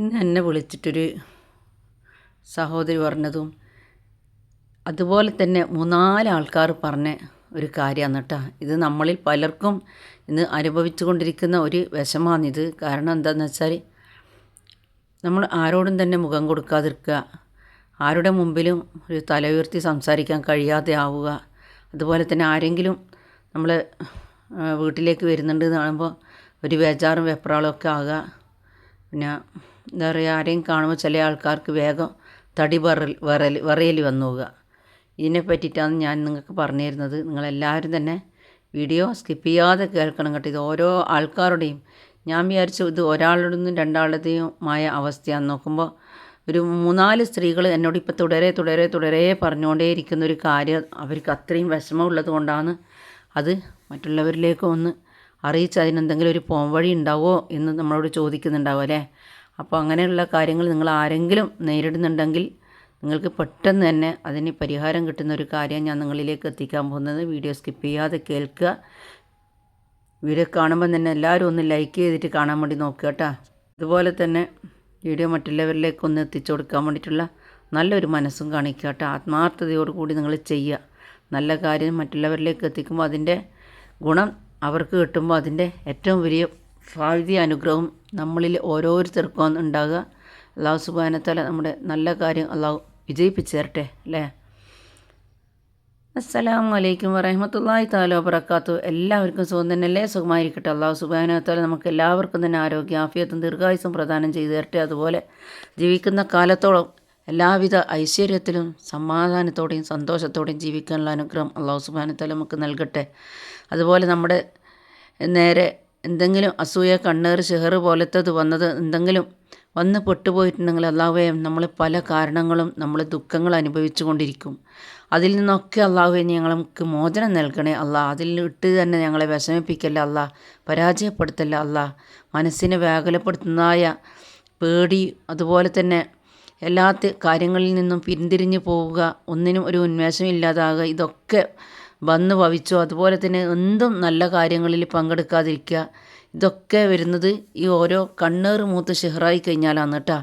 ഇന്ന് എന്നെ വിളിച്ചിട്ടൊരു സഹോദരി പറഞ്ഞതും അതുപോലെ തന്നെ മൂന്നാൽ ആൾക്കാർ പറഞ്ഞ ഒരു കാര്യമാണ് കേട്ടോ. ഇത് നമ്മളിൽ പലർക്കും ഇന്ന് അനുഭവിച്ചു കൊണ്ടിരിക്കുന്ന ഒരു വിഷമാണിത് കാരണം എന്താണെന്ന് വെച്ചാൽ നമ്മൾ ആരോടും തന്നെ മുഖം കൊടുക്കാതിരിക്കുക ആരുടെ മുമ്പിലും ഒരു തല ഉയർത്തി സംസാരിക്കാൻ കഴിയാതെ ആവുക അതുപോലെ തന്നെ ആരെങ്കിലും നമ്മൾ വീട്ടിലേക്ക് വരുന്നുണ്ട് എന്ന് കാണുമ്പോൾ ഒരു ബേജാറും വെപ്രാളും ഒക്കെ ആകുക പിന്നെ എന്താ പറയുക ആരെയും കാണുമ്പോൾ ചില ആൾക്കാർക്ക് വേഗം തടി വറൽ വിറൽ വിറയൽ വന്നു പോവുക. ഇതിനെ പറ്റിയിട്ടാണ് ഞാൻ നിങ്ങൾക്ക് പറഞ്ഞു തരുന്നത് നിങ്ങളെല്ലാവരും തന്നെ വീഡിയോ സ്കിപ്പ് ചെയ്യാതെ കേൾക്കണം കേട്ടോ. ഇത് ഓരോ ആൾക്കാരുടെയും ഞാൻ വിചാരിച്ചു ഇത് ഒരാളുടെയും രണ്ടാളുടെയുമായ അവസ്ഥയാണ്. നോക്കുമ്പോൾ ഒരു മൂന്നാൽ സ്ത്രീകൾ എന്നോട് ഇപ്പോൾ തുടരെ തുടരെ തുടരെ പറഞ്ഞുകൊണ്ടേയിരിക്കുന്ന ഒരു കാര്യം അവർക്ക് അത്രയും വിഷമമുള്ളത് കൊണ്ടാണ് അത് മറ്റുള്ളവരിലേക്ക് ഒന്ന് അറിയിച്ച് അതിനെന്തെങ്കിലും ഒരു പോംവഴി ഉണ്ടാവുമോ എന്ന് നമ്മളോട് ചോദിക്കുന്നുണ്ടാവും അല്ലേ? അപ്പോൾ അങ്ങനെയുള്ള കാര്യങ്ങൾ നിങ്ങൾ ആരെങ്കിലും നേരിടുന്നുണ്ടെങ്കിൽ നിങ്ങൾക്ക് പെട്ടെന്ന് തന്നെ അതിന് പരിഹാരം കിട്ടുന്ന ഒരു കാര്യം ഞാൻ നിങ്ങളിലേക്ക് എത്തിക്കാൻ പോകുന്നത്. വീഡിയോ സ്കിപ്പ് ചെയ്യാതെ കേൾക്കുക. വീഡിയോ കാണുമ്പോൾ തന്നെ എല്ലാവരും ഒന്ന് ലൈക്ക് ചെയ്തിട്ട് കാണാൻ വേണ്ടി നോക്കുക കേട്ടോ. അതുപോലെ തന്നെ വീഡിയോ മറ്റുള്ളവരിലേക്ക് ഒന്ന് എത്തിച്ചു കൊടുക്കാൻ വേണ്ടിയിട്ടുള്ള നല്ലൊരു മനസ്സും കാണിക്കുക കേട്ടോ. ആത്മാർത്ഥതയോടുകൂടി നിങ്ങൾ ചെയ്യുക. നല്ല കാര്യം മറ്റുള്ളവരിലേക്ക് എത്തിക്കുമ്പോൾ അതിന്റെ ഗുണം അവർക്ക് കിട്ടുമ്പോൾ അതിന്റെ ഏറ്റവും വലിയ ഭാവി അനുഗ്രഹം നമ്മളിൽ ഓരോരുത്തർക്കും ഉണ്ടാകുക. അള്ളാഹു സുബാനത്തല നമ്മുടെ നല്ല കാര്യം അള്ളാഹു വിജയിപ്പിച്ചു തരട്ടെ അല്ലേ? അസ്സലാമു അലൈക്കും വറഹമത്തല്ലാഹി താല വബറക്കാത്തു എല്ലാവർക്കും സുഖം തന്നെയല്ലേ? സുഖമായിരിക്കട്ടെ. അള്ളാഹു സുബാനത്താല നമുക്ക് എല്ലാവർക്കും തന്നെ ആരോഗ്യ ആഫിയത്തും ദീർഘായുസും പ്രദാനം ചെയ്തു തരട്ടെ. അതുപോലെ ജീവിക്കുന്ന കാലത്തോളം എല്ലാവിധ ഐശ്വര്യത്തിലും സമാധാനത്തോടെയും സന്തോഷത്തോടെയും ജീവിക്കാനുള്ള അനുഗ്രഹം അള്ളാഹു സുബാനത്താല നമുക്ക് നൽകട്ടെ. അതുപോലെ നമ്മുടെ നേരെ എന്തെങ്കിലും അസൂയ കണ്ണേറ് ഷെഹർ പോലത്തത് വന്നത് എന്തെങ്കിലും വന്ന് പെട്ടുപോയിട്ടുണ്ടെങ്കിൽ അള്ളാഹുവെ നമ്മൾ പല കാരണങ്ങളും നമ്മൾ ദുഃഖങ്ങൾ അനുഭവിച്ചു കൊണ്ടിരിക്കും. അതിൽ നിന്നൊക്കെ അള്ളാഹുവെ ഞങ്ങൾക്ക് മോചനം നൽകണേ അള്ളാഹ് അതിൽ ഇട്ട് തന്നെ ഞങ്ങളെ വിഷമിപ്പിക്കല്ല അള്ളാഹ് പരാജയപ്പെടുത്തല്ല അള്ളാഹ് മനസ്സിനെ വ്യാകുലപ്പെടുത്തുന്നതായ പേടി അതുപോലെ തന്നെ എല്ലാ കാര്യങ്ങളിൽ നിന്നും പിന്തിരിഞ്ഞു പോവുക ഒന്നിനും ഒരു ഉന്മേഷം ഇല്ലാതാകുക ഇതൊക്കെ വന്ന് ഭവിച്ചു. അതുപോലെ തന്നെ എന്തും നല്ല കാര്യങ്ങളിൽ പങ്കെടുക്കാതിരിക്കുക. ഇതൊക്കെ വരുന്നത് ഈ ഓരോ കണ്ണേറ് മൂത്ത് ഷെഹറായി കഴിഞ്ഞാലാണ് കേട്ടോ.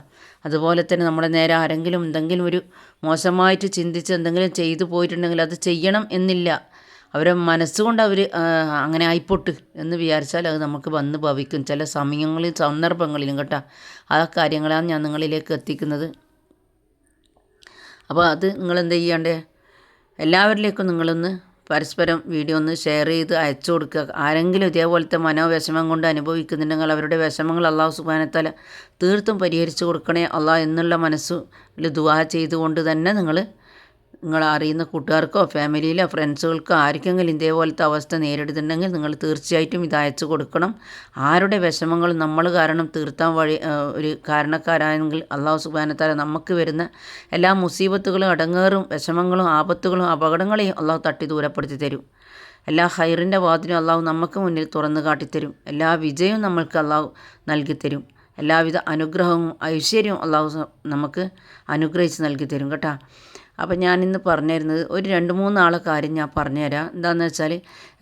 അതുപോലെ തന്നെ നമ്മുടെ നേരെ ആരെങ്കിലും എന്തെങ്കിലും ഒരു മോശമായിട്ട് ചിന്തിച്ച് എന്തെങ്കിലും ചെയ്തു പോയിട്ടുണ്ടെങ്കിൽ അത് ചെയ്യണം എന്നില്ല. അവരെ മനസ്സുകൊണ്ട് അവർ അങ്ങനെ ആയിപ്പോട്ട് എന്ന് വിചാരിച്ചാൽ അത് നമുക്ക് വന്ന് ഭവിക്കും. ചില സമയങ്ങളിൽ സന്ദർഭങ്ങളിലും കേട്ടോ. ആ കാര്യങ്ങളാണ് ഞാൻ നിങ്ങളിലേക്ക് എത്തിക്കുന്നത്. അപ്പോൾ അത് നിങ്ങൾ എന്ത് ചെയ്യണ്ടേ? എല്ലാവരിലേക്കും നിങ്ങളൊന്ന് പരസ്പരം വീഡിയോ ഒന്ന് ഷെയർ ചെയ്ത് അയച്ചു കൊടുക്കുക. ആരെങ്കിലും ഇതേപോലത്തെ മനോവിഷമം കൊണ്ട് അനുഭവിക്കുന്നുണ്ടെങ്കിൽ അവരുടെ വിഷമങ്ങൾ അള്ളാഹു സുബാനത്താല തീർത്തും പരിഹരിച്ചു കൊടുക്കണേ. അള്ളാഹ് എന്നുള്ള മനസ്സിൽ ദുവാ ചെയ്തുകൊണ്ട് തന്നെ നിങ്ങൾ നിങ്ങൾ അറിയുന്ന കൂട്ടുകാർക്കോ ഫാമിലിയിലോ ഫ്രണ്ട്സുകൾക്കോ ആർക്കെങ്കിലും ഇതേപോലത്തെ അവസ്ഥ നേരിടുന്നുണ്ടെങ്കിൽ നിങ്ങൾ തീർച്ചയായിട്ടും ഇത് അയച്ചു കൊടുക്കണം. ആരുടെ വിഷമങ്ങൾ നമ്മൾ കാരണം തീർത്താൻ വഴി ഒരു കാരണക്കാരായെങ്കിൽ അള്ളാഹു സുബാനത്താല നമുക്ക് വരുന്ന എല്ലാ മുസീബത്തുകളും അടങ്ങേറും വിഷമങ്ങളും ആപത്തുകളും അപകടങ്ങളെയും അള്ളാഹു തട്ടി ദൂരപ്പെടുത്തി തരും. എല്ലാ ഹൈറിന്റെ വാതിലും അള്ളാഹു നമുക്ക് മുന്നിൽ തുറന്നു കാട്ടിത്തരും. എല്ലാ വിജയവും നമ്മൾക്ക് അള്ളാഹു നൽകിത്തരും എല്ലാവിധ അനുഗ്രഹവും ഐശ്വര്യവും അള്ളാഹു നമുക്ക് അനുഗ്രഹിച്ച് നൽകി തരും കേട്ടോ. അപ്പം ഞാനിന്ന് പറഞ്ഞിരുന്നത് ഒരു രണ്ട് മൂന്നാളെ കാര്യം ഞാൻ പറഞ്ഞുതരാം. എന്താണെന്ന് വെച്ചാൽ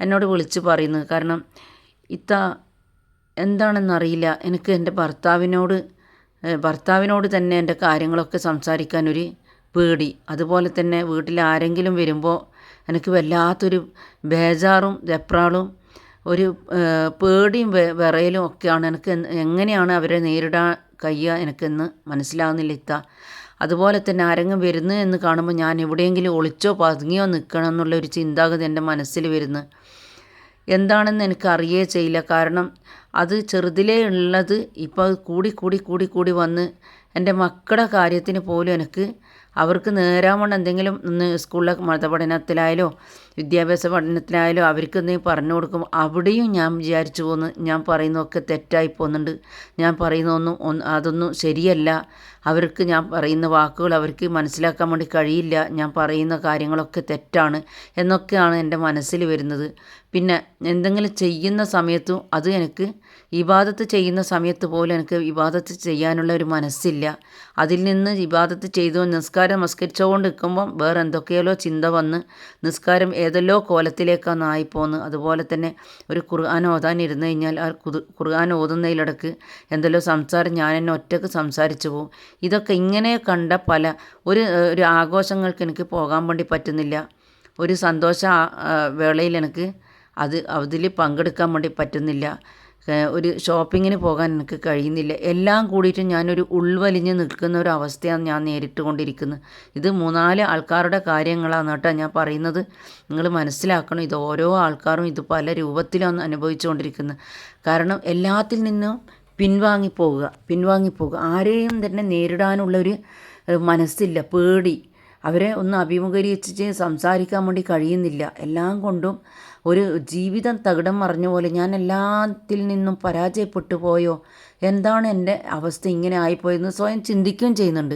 എന്നോട് വിളിച്ച് പറയുന്നത് കാരണം ഇത്ത എന്താണെന്നറിയില്ല എനിക്ക് എന്റെ ഭർത്താവിനോട് ഭർത്താവിനോട് തന്നെ എന്റെ കാര്യങ്ങളൊക്കെ സംസാരിക്കാനൊരു പേടി. അതുപോലെ തന്നെ വീട്ടിൽ ആരെങ്കിലും വരുമ്പോൾ എനിക്ക് വല്ലാത്തൊരു ബേജാറും വെപ്രാളും ഒരു പേടിയും വിറയലും ഒക്കെയാണ്. എനിക്ക് എങ്ങനെയാണ് അവരെ നേരിടാൻ കഴിയുക? എനിക്കെന്ന് മനസ്സിലാകുന്നില്ല ഇത്ത. അതുപോലെ തന്നെ ആരെങ്കിലും വരുന്നു എന്ന് കാണുമ്പോൾ ഞാൻ എവിടെയെങ്കിലും ഒളിച്ചോ പതുങ്ങിയോ നിൽക്കണം എന്നുള്ള ഒരു ചിന്താഗതി എന്റെ മനസ്സിൽ വരുന്നു. എന്താണെന്ന് എനിക്ക് അറിയേ ചെയ്യില്ല. കാരണം അത് ചെറുതിലേ ഉള്ളത് ഇപ്പോൾ കൂടി കൂടി കൂടി കൂടി വന്ന് എന്റെ മക്കളുടെ കാര്യത്തിന് പോലും എനിക്ക് അവർക്ക് നേരാവണ്ണം എന്തെങ്കിലും ഒന്ന് സ്കൂളിലെ മതപഠനത്തിലായാലോ വിദ്യാഭ്യാസ പഠനത്തിലായാലോ അവർക്ക് എന്തെങ്കിലും പറഞ്ഞു കൊടുക്കും. അവിടെയും ഞാൻ വിചാരിച്ചു പോകുന്നു ഞാൻ പറയുന്നതൊക്കെ തെറ്റായി പോകുന്നുണ്ട് ഞാൻ പറയുന്നതൊന്നും അതൊന്നും ശരിയല്ല. അവർക്ക് ഞാൻ പറയുന്ന വാക്കുകൾ അവർക്ക് മനസ്സിലാക്കാൻ വേണ്ടി കഴിയില്ല. ഞാൻ പറയുന്ന കാര്യങ്ങളൊക്കെ തെറ്റാണ് എന്നൊക്കെയാണ് എന്റെ മനസ്സിൽ വരുന്നത്. പിന്നെ എന്തെങ്കിലും ചെയ്യുന്ന സമയത്തും അത് എനിക്ക് ഇബാദത്ത് ചെയ്യുന്ന സമയത്ത് പോലും എനിക്ക് ഇബാദത്ത് ചെയ്യാനുള്ള ഒരു മനസ്സില്ല. അതിൽ നിന്ന് ഇബാദത്ത് ചെയ്തു നിസ്കാരം നമസ്കരിച്ചുകൊണ്ട് നിൽക്കുമ്പം വേറെ എന്തൊക്കെയല്ലോ ചിന്ത വന്ന് നിസ്കാരം ഏതെല്ലോ കോലത്തിലേക്കാണ് ആയിപ്പോന്ന്. അതുപോലെ തന്നെ ഒരു ഖുർആൻ ഓതാൻ ഇരുന്ന് കഴിഞ്ഞാൽ ആ ഖുർആൻ ഓതുന്നതിലിടക്ക് എന്തെല്ലോ സംസാരം ഞാൻ എന്നെ ഒറ്റയ്ക്ക് സംസാരിച്ചു പോകും ഇതൊക്കെ ഇങ്ങനെ കണ്ട പല ഒരു ഒരു ആഘോഷങ്ങൾക്ക് എനിക്ക് പോകാൻ വേണ്ടി പറ്റുന്നില്ല. ഒരു സന്തോഷ വേളയിൽ എനിക്ക് അത് അതിൽ പങ്കെടുക്കാൻ വേണ്ടി പറ്റുന്നില്ല. ഒരു ഷോപ്പിങ്ങിന് പോകാൻ എനിക്ക് കഴിയുന്നില്ല. എല്ലാം കൂടിയിട്ട് ഞാനൊരു ഉൾവലിഞ്ഞ് നിൽക്കുന്ന ഒരു അവസ്ഥയാണ് ഞാൻ നേരിട്ട് കൊണ്ടിരിക്കുന്നത് ഇത് മൂന്നാൽ ആൾക്കാരുടെ കാര്യങ്ങളാണ് കേട്ടോ ഞാൻ പറയുന്നത്. നിങ്ങൾ മനസ്സിലാക്കണം ഇത് ഓരോ ആൾക്കാരും ഇത് പല രൂപത്തിലാണ് അനുഭവിച്ചുകൊണ്ടിരിക്കുന്നത്. കാരണം എല്ലാത്തിൽ നിന്നും പിൻവാങ്ങിപ്പോവുക പിൻവാങ്ങിപ്പോവുക ആരെയും തന്നെ നേരിടാനുള്ളൊരു മനസ്സില്ല പേടി. അവരെ ഒന്ന് അഭിമുഖീകരിച്ച് സംസാരിക്കാൻ വേണ്ടി കഴിയുന്നില്ല. എല്ലാം കൊണ്ടും ഒരു ജീവിതം തകിടം മറിഞ്ഞ പോലെ ഞാൻ എല്ലാത്തിൽ നിന്നും പരാജയപ്പെട്ടു പോയോ? എന്താണ് എന്റെ അവസ്ഥ ഇങ്ങനെ ആയിപ്പോയെന്ന് സ്വയം ചിന്തിക്കുകയും ചെയ്യുന്നുണ്ട്.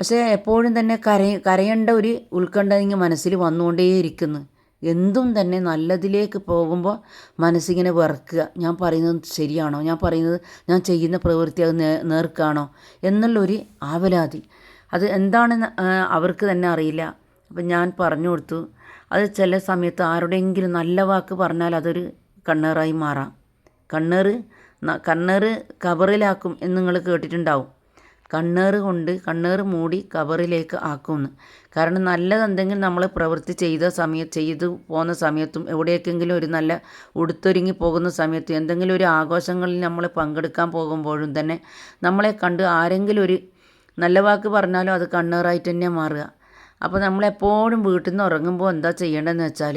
പക്ഷേ എപ്പോഴും തന്നെ കരയ കരയേണ്ട ഒരു ഉത്കണ്ഠ ഇങ്ങനെ മനസ്സിൽ വന്നുകൊണ്ടേയിരിക്കുന്നു. എന്തും തന്നെ നല്ലതിലേക്ക് പോകുമ്പോൾ മനസ്സിങ്ങനെ വെറുക്കുക. ഞാൻ പറയുന്നത് ശരിയാണോ? ഞാൻ പറയുന്നത് ഞാൻ ചെയ്യുന്ന പ്രവൃത്തി അത് നേർക്കാണോ? എന്നുള്ളൊരു ആവലാതി. അത് എന്താണെന്ന് അവർക്ക് തന്നെ അറിയില്ല. അപ്പം ഞാൻ പറഞ്ഞു കൊടുത്തു. അത് ചില സമയത്ത് ആരുടെയെങ്കിലും നല്ല വാക്ക് പറഞ്ഞാൽ അതൊരു കണ്ണേറായി മാറാം. കണ്ണേറ് കണ്ണേറ് കബറിലാക്കും എന്ന് നിങ്ങൾ കേട്ടിട്ടുണ്ടാവും. കണ്ണേറ് കൊണ്ട് കണ്ണേറ് മൂടി കബറിലേക്ക് ആക്കുമെന്ന്. കാരണം നല്ലതെന്തെങ്കിലും നമ്മൾ പ്രവൃത്തി ചെയ്ത സമയത്ത് ചെയ്തു പോകുന്ന സമയത്തും എവിടേക്കെങ്കിലും ഒരു നല്ല ഉടുത്തൊരുങ്ങി പോകുന്ന സമയത്തും എന്തെങ്കിലും ഒരു ആഘോഷങ്ങളിൽ നമ്മൾ പങ്കെടുക്കാൻ പോകുമ്പോഴും തന്നെ നമ്മളെ കണ്ട് ആരെങ്കിലും ഒരു നല്ല വാക്ക് പറഞ്ഞാലും അത് കണ്ണേറായിട്ട് തന്നെ മാറുക. അപ്പോൾ നമ്മളെപ്പോഴും വീട്ടിൽ നിന്ന് ഉറങ്ങുമ്പോൾ എന്താ ചെയ്യേണ്ടതെന്ന് വെച്ചാൽ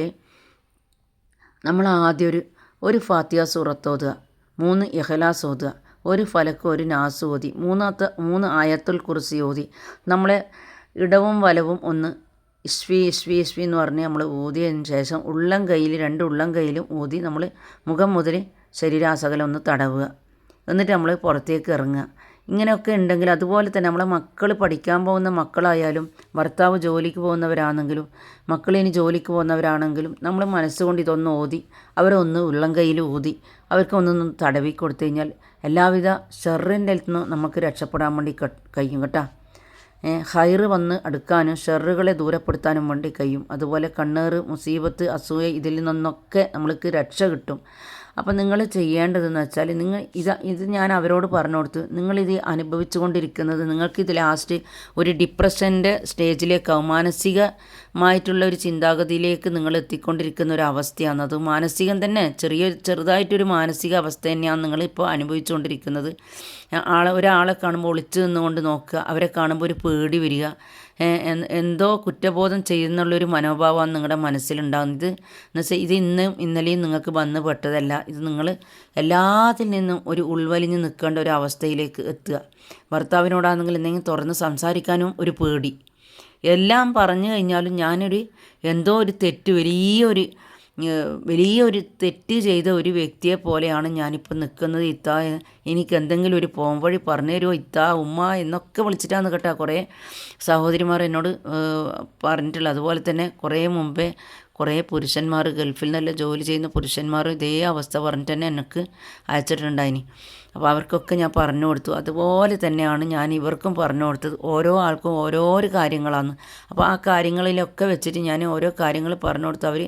നമ്മൾ ആദ്യം ഒരു ഒരു ഫാത്തിയ സൂറത്ത് ഓതുക മൂന്ന് ഇഹലാസ് ഓതുക ഒരു ഫലക്ക് ഒരു നാസ് ഓതി മൂന്നാമത്തെ മൂന്ന് ആയത്തുൽ കുറിസി ഓതി. നമ്മളെ ഇടവും വലവും ഒന്ന് ഇഷ്വി ഇഷ്വി ഇഷ്വി എന്ന് പറഞ്ഞ് നമ്മൾ ഊതിയതിന് ശേഷം ഉള്ളം കയ്യിൽ രണ്ട് ഉള്ളം കയ്യിലും ഊതി നമ്മൾ മുഖം മുതൽ ശരീരാസകലം ഒന്ന് തടവുക. എന്നിട്ട് നമ്മൾ പുറത്തേക്ക് ഇറങ്ങുക. ഇങ്ങനെയൊക്കെ ഉണ്ടെങ്കിൽ അതുപോലെ തന്നെ നമ്മളെ മക്കൾ പഠിക്കാൻ പോകുന്ന മക്കളായാലും ഭർത്താവ് ജോലിക്ക് പോകുന്നവരാണെങ്കിലും മക്കളിനി ജോലിക്ക് പോകുന്നവരാണെങ്കിലും നമ്മൾ മനസ്സുകൊണ്ട് ഇതൊന്ന് ഓതി അവരെ ഒന്ന് ഉള്ളം കയ്യിൽ ഊതി അവർക്ക് ഒന്നൊന്ന് തടവി കൊടുത്തു കഴിഞ്ഞാൽ എല്ലാവിധ ഷെറിന്റെ നിന്ന് നമുക്ക് രക്ഷപ്പെടാൻ വേണ്ടി കഴിയും കേട്ടോ. ഹൈറ് വന്ന് അടുക്കാനും ഷെറുകളെ ദൂരപ്പെടുത്താനും വേണ്ടി കഴിയും. അതുപോലെ കണ്ണേറ് മുസീബത്ത് അസൂയ ഇതിൽ നിന്നൊക്കെ നമ്മൾക്ക് രക്ഷ കിട്ടും. അപ്പം നിങ്ങൾ ചെയ്യേണ്ടതെന്ന് വെച്ചാൽ നിങ്ങൾ ഇത് ഇത് ഞാൻ അവരോട് പറഞ്ഞു കൊടുത്തു നിങ്ങളിത് അനുഭവിച്ചു കൊണ്ടിരിക്കുന്നത് നിങ്ങൾക്കിത് ലാസ്റ്റ് ഒരു ഡിപ്രഷന്റെ സ്റ്റേജിലേക്കാവും മാനസികമായിട്ടുള്ള ഒരു ചിന്താഗതിയിലേക്ക് നിങ്ങൾ എത്തിക്കൊണ്ടിരിക്കുന്ന ഒരു അവസ്ഥയാണ്. അത് മാനസികം തന്നെ ചെറിയ ചെറുതായിട്ടൊരു മാനസിക അവസ്ഥ തന്നെയാണ് നിങ്ങളിപ്പോൾ അനുഭവിച്ചുകൊണ്ടിരിക്കുന്നത്. ആളെ ഒരാളെ കാണുമ്പോൾ ഒളിച്ചു നിന്നുകൊണ്ട് നോക്കുക. അവരെ കാണുമ്പോൾ ഒരു പേടി വരിക. എന്തോ കുറ്റബോധം ചെയ്യുന്നുള്ളൊരു മനോഭാവമാണ് നിങ്ങളുടെ മനസ്സിലുണ്ടാകുന്നത് എന്നുവെച്ചാൽ ഇത് ഇന്നും ഇന്നലെയും നിങ്ങൾക്ക് വന്ന് പെട്ടതല്ല. ഇത് നിങ്ങൾ എല്ലാത്തിൽ നിന്നും ഒരു ഉൾവലിഞ്ഞ് നിൽക്കേണ്ട ഒരു അവസ്ഥയിലേക്ക് എത്തുക. ഭർത്താവിനോടാണെങ്കിൽ എന്തെങ്കിലും തുറന്ന് സംസാരിക്കാനും ഒരു പേടി. എല്ലാം പറഞ്ഞു കഴിഞ്ഞാലും ഞാനൊരു എന്തോ ഒരു തെറ്റ് വലിയൊരു വലിയൊരു തെറ്റ് ചെയ്ത ഒരു വ്യക്തിയെ പോലെയാണ് ഞാനിപ്പോൾ നിൽക്കുന്നത്. ഇത്ത എനിക്ക് എന്തെങ്കിലും ഒരു പോംവഴി പറഞ്ഞു തരുമോ ഇത്ത ഉമ്മ എന്നൊക്കെ വിളിച്ചിട്ടാണ് കേട്ടോ കുറേ സഹോദരിമാർ എന്നോട് പറഞ്ഞിട്ടുള്ളത്. അതുപോലെ തന്നെ കുറേ മുമ്പേ കുറേ പുരുഷന്മാർ ഗൾഫിൽ നല്ല ജോലി ചെയ്യുന്ന പുരുഷന്മാർ ഇതേ അവസ്ഥ പറഞ്ഞിട്ട് തന്നെ എനിക്ക് അയച്ചിട്ടുണ്ടായിനി. അപ്പോൾ അവർക്കൊക്കെ ഞാൻ പറഞ്ഞു കൊടുത്തു. അതുപോലെ തന്നെയാണ് ഞാൻ ഇവർക്കും പറഞ്ഞു കൊടുത്തത്. ഓരോ ആൾക്കും ഓരോ കാര്യങ്ങളാണ്. അപ്പോൾ ആ കാര്യങ്ങളിലൊക്കെ വെച്ചിട്ട് ഞാൻ ഓരോ കാര്യങ്ങൾ പറഞ്ഞു കൊടുത്തു. അവർ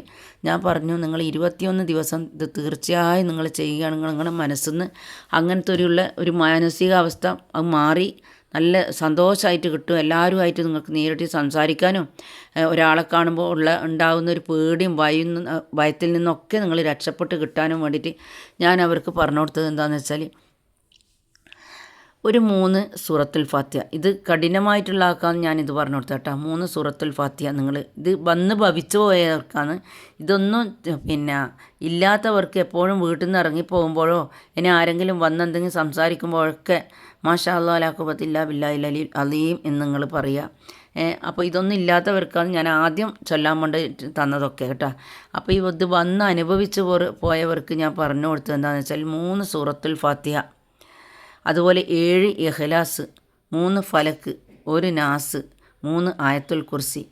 ഞാൻ പറഞ്ഞു നിങ്ങൾ ഇരുപത്തിയൊന്ന് ദിവസം ഇത് തീർച്ചയായും നിങ്ങൾ ചെയ്യുകയാണെങ്കിൽ നിങ്ങളുടെ മനസ്സിൽ നിന്ന് അങ്ങനത്തെ ഒരു ഒരു മാനസികാവസ്ഥ അത് മാറി നല്ല സന്തോഷമായിട്ട് കിട്ടും. എല്ലാവരുമായിട്ട് നിങ്ങൾക്ക് നേരിട്ട് സംസാരിക്കാനും ഒരാളെ കാണുമ്പോൾ ഉള്ള ഉണ്ടാകുന്ന ഒരു പേടിയും ഭയം ഭയത്തിൽ നിന്നൊക്കെ നിങ്ങൾ രക്ഷപ്പെട്ട് കിട്ടാനും വേണ്ടിയിട്ട് ഞാൻ അവർക്ക് പറഞ്ഞു കൊടുത്തത് എന്താണെന്ന് വെച്ചാൽ ഒരു മൂന്ന് സൂറത്തുൽ ഫാത്തിയ ഇത് കഠിനമായിട്ടുള്ള ആൾക്കാന്ന് ഞാനിത് പറഞ്ഞു കൊടുത്ത കേട്ടോ മൂന്ന് സൂറത്തുൽ ഫാത്തിയ നിങ്ങൾ ഇത് വന്ന് ഭവിച്ചു പോയവർക്കാണ്. ഇതൊന്നും പിന്നെ ഇല്ലാത്തവർക്ക് എപ്പോഴും വീട്ടിൽ നിന്ന് ഇറങ്ങിപ്പോകുമ്പോഴോ ഇനി ആരെങ്കിലും വന്ന് എന്തെങ്കിലും സംസാരിക്കുമ്പോഴൊക്കെ മാഷാ അല്ലാ ബില്ലാ അലീം എന്ന് നിങ്ങൾ പറയുക. അപ്പോൾ ഇതൊന്നും ഇല്ലാത്തവർക്കാണ് ഞാൻ ആദ്യം ചൊല്ലാൻ വേണ്ടി തന്നതൊക്കെ കേട്ടോ. അപ്പോൾ ഇത് വന്ന് അനുഭവിച്ച് പോയവർക്ക് ഞാൻ പറഞ്ഞു കൊടുത്തത് എന്താണെന്ന് വെച്ചാൽ മൂന്ന് സൂറത്തുൽ ഫാത്തിഹ. അതുപോലെ ഏഴ് ഇഹ്ലാസ് മൂന്ന് ഫലക്ക് ഒരു നാസ് മൂന്ന് ആയത്തുൽ കുർസി.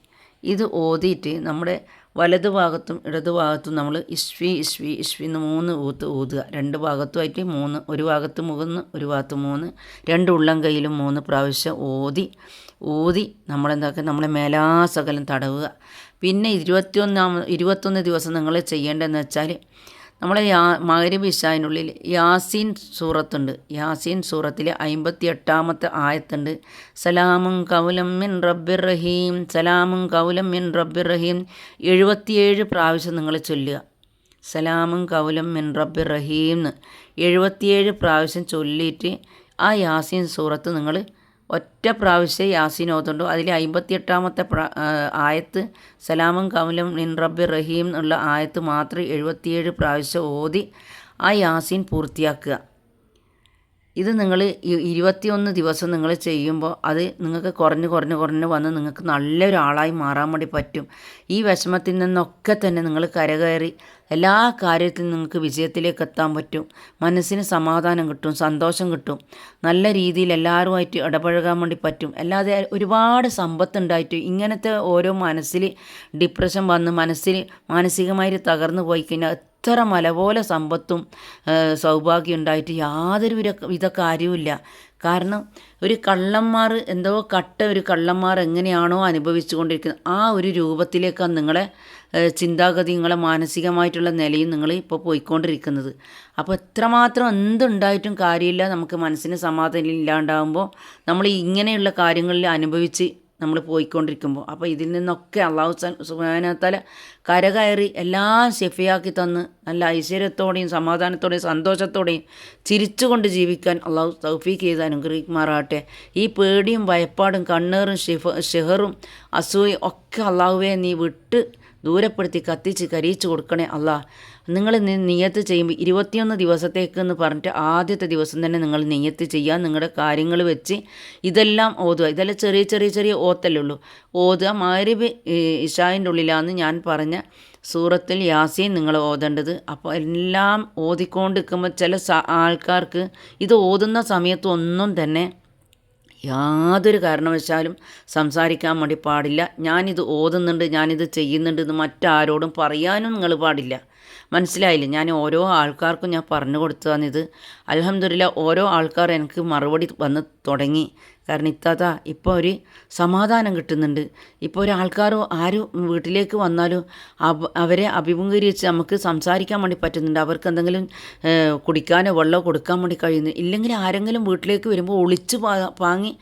ഇത് ഓതിയിട്ട് നമ്മുടെ വലതു ഭാഗത്തും ഇടതു ഭാഗത്തും നമ്മൾ ഇഷ്വി ഇഷ്വി ഇഷ്വി എന്ന് മൂന്ന് ഊത്ത് ഊതുക രണ്ട് ഭാഗത്തുമായിട്ട് മൂന്ന് ഒരു ഭാഗത്ത് മുകുന്ന് ഒരു ഭാഗത്ത് മൂന്ന് രണ്ട് ഉള്ളം കയ്യിലും മൂന്ന് പ്രാവശ്യം ഓതി ഊതി നമ്മളെന്താക്കുക? നമ്മളെ മേലാസകലം തടവുക. പിന്നെ ഇരുപത്തിയൊന്നാം ഇരുപത്തൊന്ന് ദിവസം നിങ്ങൾ ചെയ്യേണ്ടതെന്ന് വെച്ചാൽ നമ്മളെ യാ മകരബ് യാസീൻ സൂറത്തുണ്ട്. യാസീൻ സൂറത്തിലെ അമ്പത്തി എട്ടാമത്തെ ആയത്തുണ്ട്. സലാമും കൗലം മിൻ റബ്ബിർ റഹീം സലാമും കൗലം മിൻ റബ്ബിർ റഹീം. എഴുപത്തിയേഴ് പ്രാവശ്യം നിങ്ങൾ ചൊല്ലുക. സലാമും കൗലം മിൻ റബ്ബിർ റഹീം എന്ന് എഴുപത്തിയേഴ് പ്രാവശ്യം ചൊല്ലിയിട്ട് ആ യാസീൻ സൂറത്ത് നിങ്ങൾ ഒറ്റ പ്രാവശ്യം യാസീൻ ഓതുണ്ടോ അതിൽ അമ്പത്തിയെട്ടാമത്തെ പ്ര ആയത്ത് സലാമും കമലും നിൻ റബ്ബി റഹീം എന്നുള്ള ആയത്ത് മാത്രം എഴുപത്തിയേഴ് പ്രാവശ്യം ഓതി ആ യാസീൻ പൂർത്തിയാക്കുക. ഇത് നിങ്ങൾ ഇരുപത്തിയൊന്ന് ദിവസം നിങ്ങൾ ചെയ്യുമ്പോൾ അത് നിങ്ങൾക്ക് കുറഞ്ഞ് കുറഞ്ഞ് കുറഞ്ഞ് വന്ന് നിങ്ങൾക്ക് നല്ലൊരാളായി മാറാൻ വേണ്ടി പറ്റും. ഈ വിഷമത്തിൽ നിന്നൊക്കെ തന്നെ നിങ്ങൾ കരകയറി എല്ലാ കാര്യത്തിലും നിങ്ങൾക്ക് വിജയത്തിലേക്ക് എത്താൻ പറ്റും. മനസ്സിന് സമാധാനം കിട്ടും സന്തോഷം കിട്ടും. നല്ല രീതിയിൽ എല്ലാവരുമായിട്ട് ഇടപഴകാൻ വേണ്ടി പറ്റും. അല്ലാതെ ഒരുപാട് സമ്പത്ത് ഉണ്ടായിട്ട് ഇങ്ങനത്തെ ഓരോ മനസ്സിൽ ഡിപ്രഷൻ വന്ന് മനസ്സിൽ മാനസികമായി തകർന്നു പോയി കഴിഞ്ഞാൽ എത്ര മല പോലെ സമ്പത്തും സൗഭാഗ്യം ഉണ്ടായിട്ട് യാതൊരു വിധ കാര്യവുമില്ല. കാരണം ഒരു കള്ളന്മാർ എന്തോ കട്ട ഒരു കള്ളന്മാർ എങ്ങനെയാണോ അനുഭവിച്ചു കൊണ്ടിരിക്കുന്നത്. ആ ഒരു രൂപത്തിലേക്കാണ് നിങ്ങളെ ചിന്താഗതി നിങ്ങളെ മാനസികമായിട്ടുള്ള നിലയും നിങ്ങൾ ഇപ്പോൾ പോയിക്കൊണ്ടിരിക്കുന്നത്. അപ്പോൾ എത്രമാത്രം എന്തുണ്ടായിട്ടും കാര്യമില്ല. നമുക്ക് മനസ്സിന് സമാധാനം ഇല്ലാണ്ടാകുമ്പോൾ നമ്മൾ ഇങ്ങനെയുള്ള കാര്യങ്ങളിൽ അനുഭവിച്ച് നമ്മൾ പോയിക്കൊണ്ടിരിക്കുമ്പോൾ. അപ്പോൾ ഇതിൽ നിന്നൊക്കെ അള്ളാഹു സുബാനത്താല കരകയറി എല്ലാം ഷെഫിയാക്കി തന്ന് നല്ല ഐശ്വര്യത്തോടെയും സമാധാനത്തോടെയും സന്തോഷത്തോടെയും ചിരിച്ചുകൊണ്ട് ജീവിക്കാൻ അള്ളാഹു തൗഫീക്ക് ചെയ്ത് അനുഗ്രഹിക്കുമാറാട്ടെ ഈ പേടിയും ഭയപ്പാടും കണ്ണേറും ഷിഫ ഷെഹറും അസൂയും ഒക്കെ അള്ളാഹുവെ നീ വിട്ട് ദൂരപ്പെടുത്തി കത്തിച്ച് കരിയിച്ച് കൊടുക്കണേ അല്ലാ നിങ്ങൾ നിയത്ത് ചെയ്യുമ്പോൾ ഇരുപത്തിയൊന്ന് ദിവസത്തേക്ക് എന്ന് പറഞ്ഞിട്ട് ആദ്യത്തെ ദിവസം തന്നെ നിങ്ങൾ നിയത്ത് ചെയ്യുക നിങ്ങളുടെ കാര്യങ്ങൾ വെച്ച് ഇതെല്ലാം ഓതുക. ഇതെല്ലാം ചെറിയ ചെറിയ ചെറിയ ഓത്തല്ലേ ഉള്ളൂ. ഓതുക. മാരിബ് ഇഷായിന്റെ ഉള്ളിലാന്ന് ഞാൻ പറഞ്ഞ സൂറത്തിൽ യാസീൻ നിങ്ങൾ ഓതേണ്ടത്. അപ്പോൾ എല്ലാം ഓതിക്കൊണ്ട് നിൽക്കുമ്പോൾ ചില ആൾക്കാർക്ക് ഇത് ഓതുന്ന സമയത്തൊന്നും തന്നെ യാതൊരു കാരണവശാലും സംസാരിക്കാൻ വേണ്ടി പാടില്ല. ഞാനിത് ഓതുന്നുണ്ട് ഞാനിത് ചെയ്യുന്നുണ്ട് എന്ന് മറ്റാരോടും പറയാനും നിങ്ങൾ പാടില്ല. മനസ്സിലായില്ല? ഞാൻ ഓരോ ആൾക്കാർക്കും ഞാൻ പറഞ്ഞു കൊടുത്തതാണിത് അലഹമ്മദില്ല ഓരോ ആൾക്കാർ എനിക്ക് മറുപടി വന്ന് തുടങ്ങി. കാരണം ഇത്താത്ത ഇപ്പോൾ ഒരു സമാധാനം കിട്ടുന്നുണ്ട്. ഇപ്പോൾ ഒരാൾക്കാരോ ആരും വീട്ടിലേക്ക് വന്നാലും അവരെ അഭിമുഖീകരിച്ച് നമുക്ക് സംസാരിക്കാൻ വേണ്ടി പറ്റുന്നുണ്ട്. അവർക്ക് എന്തെങ്കിലും കുടിക്കാനോ വെള്ളമോ കൊടുക്കാൻ വേണ്ടി കഴിയുന്നു. ഇല്ലെങ്കിൽ ആരെങ്കിലും വീട്ടിലേക്ക് വരുമ്പോൾ ഒളിച്ച് പാങ്ങി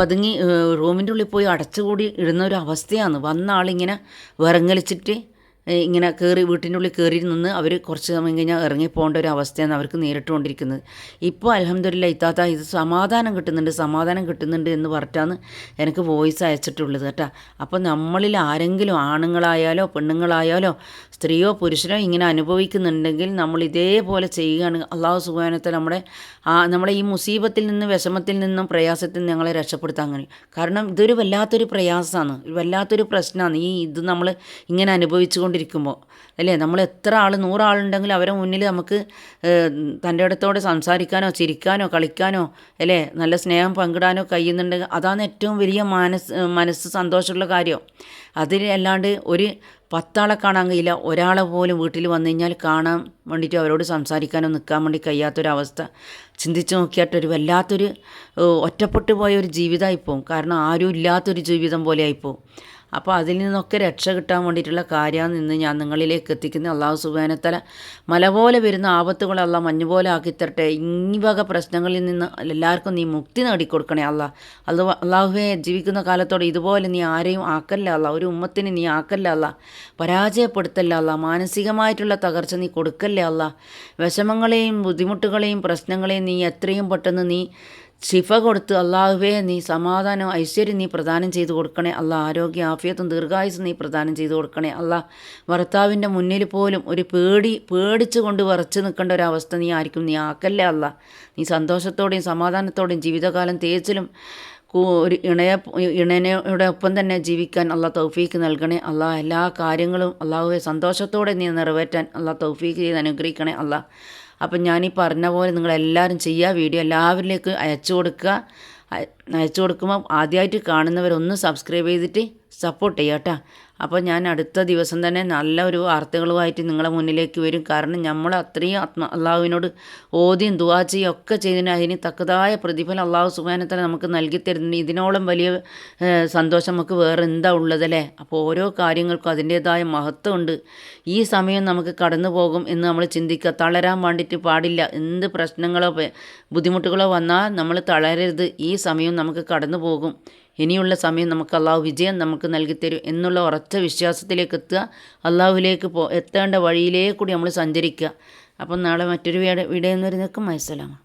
പതുങ്ങി റൂമിന്റെ ഉള്ളിൽ പോയി അടച്ചുകൂടി ഇടുന്ന ഒരു അവസ്ഥയാണ്. വന്ന ആളിങ്ങനെ വിറങ്ങലിച്ചിട്ട് ഇങ്ങനെ കയറി വീട്ടിന്റെ ഉള്ളിൽ കയറി നിന്ന് അവർ കുറച്ച് സമയം കഴിഞ്ഞാൽ ഇറങ്ങിപ്പോകേണ്ട ഒരു അവസ്ഥയാണ് അവർക്ക് നേരിട്ടുകൊണ്ടിരിക്കുന്നത്. ഇപ്പോൾ അലഹമ്മദില്ല ഇത്താത്ത ഇത് സമാധാനം കിട്ടുന്നുണ്ട് സമാധാനം കിട്ടുന്നുണ്ട് എന്ന് പറഞ്ഞിട്ടാണ് എനിക്ക് വോയിസ് അയച്ചിട്ടുള്ളത് കേട്ടോ. അപ്പോൾ നമ്മളിൽ ആരെങ്കിലും ആണുങ്ങളായാലോ പെണ്ണുങ്ങളായാലോ സ്ത്രീയോ പുരുഷനോ ഇങ്ങനെ അനുഭവിക്കുന്നുണ്ടെങ്കിൽ നമ്മൾ ഇതേപോലെ ചെയ്യുകയാണ്. അള്ളാഹു സുബാനത്തെ നമ്മുടെ ആ നമ്മുടെ ഈ മുസീബത്തിൽ നിന്നും വിഷമത്തിൽ നിന്നും പ്രയാസത്തിൽ നിന്ന് ഞങ്ങളെ രക്ഷപ്പെടുത്താൻ കഴിയും. കാരണം ഇതൊരു വല്ലാത്തൊരു പ്രയാസമാണ് വല്ലാത്തൊരു പ്രശ്നമാണ്. ഈ ഇത് നമ്മൾ ഇങ്ങനെ അനുഭവിച്ചുകൊണ്ട് കൊണ്ടിരിക്കുമ്പോൾ അല്ലേ? നമ്മൾ എത്ര ആൾ നൂറാളുണ്ടെങ്കിൽ അവരെ മുന്നിൽ നമുക്ക് തന്റെ ഇടത്തോടെ സംസാരിക്കാനോ ചിരിക്കാനോ കളിക്കാനോ അല്ലേ? നല്ല സ്നേഹം പങ്കിടാനോ കഴിയുന്നുണ്ടെങ്കിൽ അതാണ് ഏറ്റവും വലിയ മനസ്സ് മനസ്സ് സന്തോഷമുള്ള കാര്യം. അതിൽ അല്ലാണ്ട് ഒരു പത്താളെ കാണാൻ കഴിയില്ല. ഒരാളെ പോലും വീട്ടിൽ വന്നു കഴിഞ്ഞാൽ കാണാൻ വേണ്ടിയിട്ട് അവരോട് സംസാരിക്കാനോ നിൽക്കാൻ വേണ്ടി കഴിയാത്തൊരവസ്ഥ. ചിന്തിച്ച് നോക്കിയാട്ടൊരു വല്ലാത്തൊരു ഒറ്റപ്പെട്ടു പോയ ഒരു ജീവിതമായിപ്പോവും കാരണം ആരും ഇല്ലാത്തൊരു ജീവിതം പോലെ ആയിപ്പോവും. അപ്പോൾ അതിൽ നിന്നൊക്കെ രക്ഷ കിട്ടാൻ വേണ്ടിയിട്ടുള്ള കാര്യമാണ് ഇന്ന് ഞാൻ നിങ്ങളിലേക്ക് എത്തിക്കുന്ന അള്ളാഹു സുബാനത്തല മല പോലെ വരുന്ന ആപത്തുകളെ അല്ല മഞ്ഞ് പോലെ ആക്കിത്തരട്ടെ. ഈ വക പ്രശ്നങ്ങളിൽ നിന്ന് എല്ലാവർക്കും നീ മുക്തി നേടിക്കൊടുക്കണേ അല്ല അത് അള്ളാഹുവെ ജീവിക്കുന്ന കാലത്തോടെ ഇതുപോലെ നീ ആരെയും ആക്കല്ല അല്ല ഒരു ഉമ്മത്തിന് നീ ആക്കല്ല അല്ല പരാജയപ്പെടുത്തല്ല അല്ല മാനസികമായിട്ടുള്ള തകർച്ച നീ കൊടുക്കല്ലേ അല്ല വിഷമങ്ങളെയും ബുദ്ധിമുട്ടുകളെയും പ്രശ്നങ്ങളെയും നീ എത്രയും പെട്ടെന്ന് നീ ശിഫ കൊടുത്ത് അള്ളാഹുവേ നീ സമാധാനം ഐശ്വര്യം നീ പ്രദാനം ചെയ്തു കൊടുക്കണേ. അള്ളാഹ് ആരോഗ്യ ആഫിയത്തും ദീർഘായുസ് നീ പ്രദാനം ചെയ്തു കൊടുക്കണേ. അള്ളാഹ് ഭർത്താവിന്റെ മുന്നിൽ പോലും ഒരു പേടി പേടിച്ചു കൊണ്ട് വറച്ച് നിൽക്കേണ്ട ഒരു അവസ്ഥ നീ ആയിരിക്കും. നീ ആക്കല്ലേ അല്ല നീ സന്തോഷത്തോടെയും സമാധാനത്തോടെയും ജീവിതകാലം തേച്ചിലും ഒരു ഇണയ ഇണനയുടെ ഒപ്പം തന്നെ ജീവിക്കാൻ അള്ളാഹ് തൗഫീക്ക് നൽകണേ. അള്ളാഹ് എല്ലാ കാര്യങ്ങളും അള്ളാഹുവെ സന്തോഷത്തോടെ നീ നിറവേറ്റാൻ അള്ളാഹ് തൗഫീക്ക് ചെയ്ത് അനുഗ്രഹിക്കണേ. അള്ളാഹ് അപ്പം ഞാൻ ഈ പറഞ്ഞ പോലെ നിങ്ങളെല്ലാവരും ചെയ്യുക വീഡിയോ എല്ലാവരിലേക്ക് അയച്ചു കൊടുക്കുക. അയച്ചു കൊടുക്കുമ്പോൾ ആദ്യമായിട്ട് കാണുന്നവരൊന്ന് സബ്സ്ക്രൈബ് ചെയ്തിട്ട് സപ്പോർട്ട് ചെയ്യാം കേട്ടോ അപ്പോൾ ഞാൻ അടുത്ത ദിവസം തന്നെ നല്ല ഒരു വാർത്തകളുമായിട്ട് നിങ്ങളെ മുന്നിലേക്ക് വരും. കാരണം നമ്മൾ അത്രയും ആത്മ അള്ളാഹുവിനോട് ഓദ്യം ദുവാ ചെയ്യുക ഒക്കെ ചെയ്തതിന് അതിന് തക്കതായ പ്രതിഫലം അള്ളാഹു സുബാനത്തല നമുക്ക് നൽകി തരുന്നുണ്ട്. ഇതിനോളം വലിയ സന്തോഷം നമുക്ക് വേറെ എന്താ ഉള്ളതല്ലേ അപ്പോൾ ഓരോ കാര്യങ്ങൾക്കും അതിന്റേതായ മഹത്വമുണ്ട്. ഈ സമയം നമുക്ക് കടന്നു പോകും എന്ന് നമ്മൾ ചിന്തിക്കുക. തളരാൻ വേണ്ടിയിട്ട് പാടില്ല. എന്ത് പ്രശ്നങ്ങളോ ബുദ്ധിമുട്ടുകളോ വന്നാൽ നമ്മൾ തളരരുത്. ഈ സമയം നമുക്ക് കടന്നു പോകും. ഇനിയുള്ള സമയം നമുക്ക് അള്ളാഹു വിജയം നമുക്ക് നൽകിത്തരും എന്നുള്ള ഉറച്ച വിശ്വാസത്തിലേക്ക് എത്തുക അള്ളാഹുവിലേക്ക് പോ എത്തേണ്ട വഴിയിലേക്കൂടി നമ്മൾ സഞ്ചരിക്കുക അപ്പം നാളെ മറ്റൊരു വീട് വീഡിയോ എന്ന് വരുന്നേക്കും അസ്സലാമ